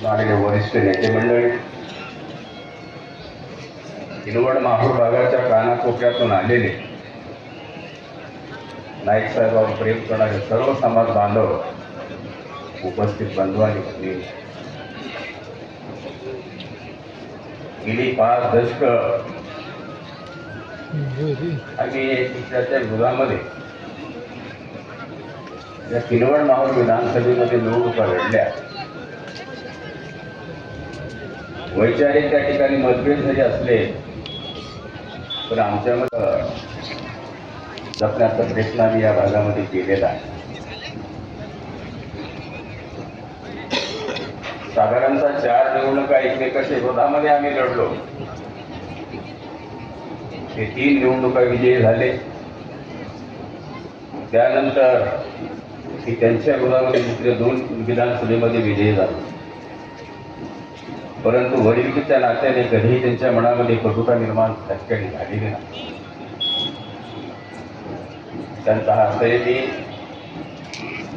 आलेले वरिष्ठ नेते मंडळी हिरवड माहूर भागाच्या कानाकोपऱ्यातून आलेले नाईक साहेबांवर प्रेम करणारे सर्व समाज बांधव उपस्थित बंधू आणि गेली पाच दशक आम्ही तिकडच्या विरोधामध्ये या किनवड माहूर विधानसभेमध्ये निवडणुका लढल्या. वैचारिक त्या ठिकाणी मतभेद जरी असले तर आमच्यामध्ये जपण्याचा प्रयत्न आम्ही या भागामध्ये केलेला आहे. साधारणतः चार निवडणुका एकमेकाच्या विरोधामध्ये आम्ही लढलो. ते तीन निवडणुका विजयी झाले. त्यानंतर त्यांच्या विरोधामध्ये दुसरे दोन विधानसभेमध्ये विजयी झाले. परंतु वडिलकीच्या नात्याने कधीही त्यांच्या मनामध्ये कटुता निर्माण त्या ठिकाणी झालेली नाही. त्यांचा हा सैनी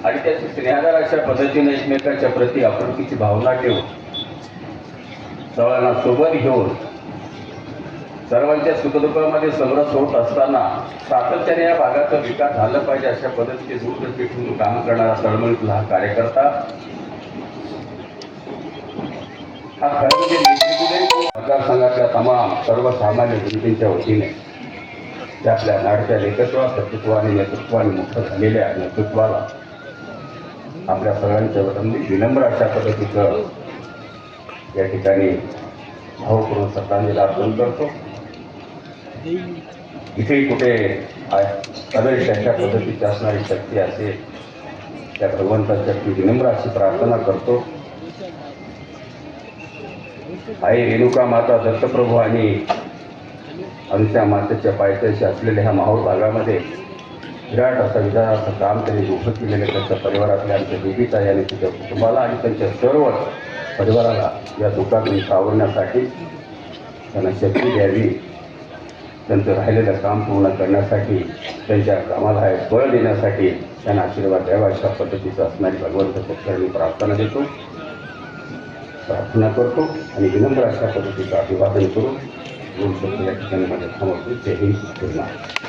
आणि त्याची स्नेहादार अशा पद्धतीने एकमेकांच्या प्रती आपुलकीची भावना ठेवून सर्वांना सोबत घेऊन सर्वांच्या सुखदुःखामध्ये समरस होत असताना सातत्याने या भागाचा विकास झाला पाहिजे अशा पद्धतीचे दूरदृष्टी ठेवून काम करणारा तळमळीतला हा कार्यकर्ता हा खरं म्हणजे मतदारसंघातल्या तमाम सर्वसामान्य जनतेच्या वतीने त्या आपल्या लेखत्वा कर्तृत्वाने नेतृत्वाने मुक्त झालेल्या नेतृत्वाला आपल्या सगळ्यांच्या वतीने विनम्र अशा पद्धतीचं या ठिकाणी भावपूर्ण श्रद्धांजली अर्पण करतो. इथेही कुठे कदाचित अशा पद्धतीची असणारी शक्ती असेल त्या भगवंताच्या विनम्र अशी प्रार्थना करतो. आई रेणुका माता दत्तप्रभू आणि आमच्या मातेच्या पायथ्याशी असलेल्या ह्या माहूर भागामध्ये विराट असं विधानाचं काम त्यांनी उभं केलेलं त्यांच्या परिवारातल्या आमच्या देवीचा आणि तिच्या कुटुंबाला आणि त्यांच्या सर्व परिवाराला या दुःखातून सावरण्यासाठी त्यांना शक्ती द्यावी. त्यांचं राहिलेलं काम पूर्ण करण्यासाठी त्यांच्या कामाला हे बळ देण्यासाठी त्यांना आशीर्वाद द्यावा अशा पद्धतीचं असणारी भगवंत शेतकऱ्यांनी प्रार्थना देतो. प्रार्थना करतो आणि विनम्र अशा पद्धतीचं अभिवादन करून दोन शब्द या ठिकाणी माझ्या थांबवतो जय हिंद.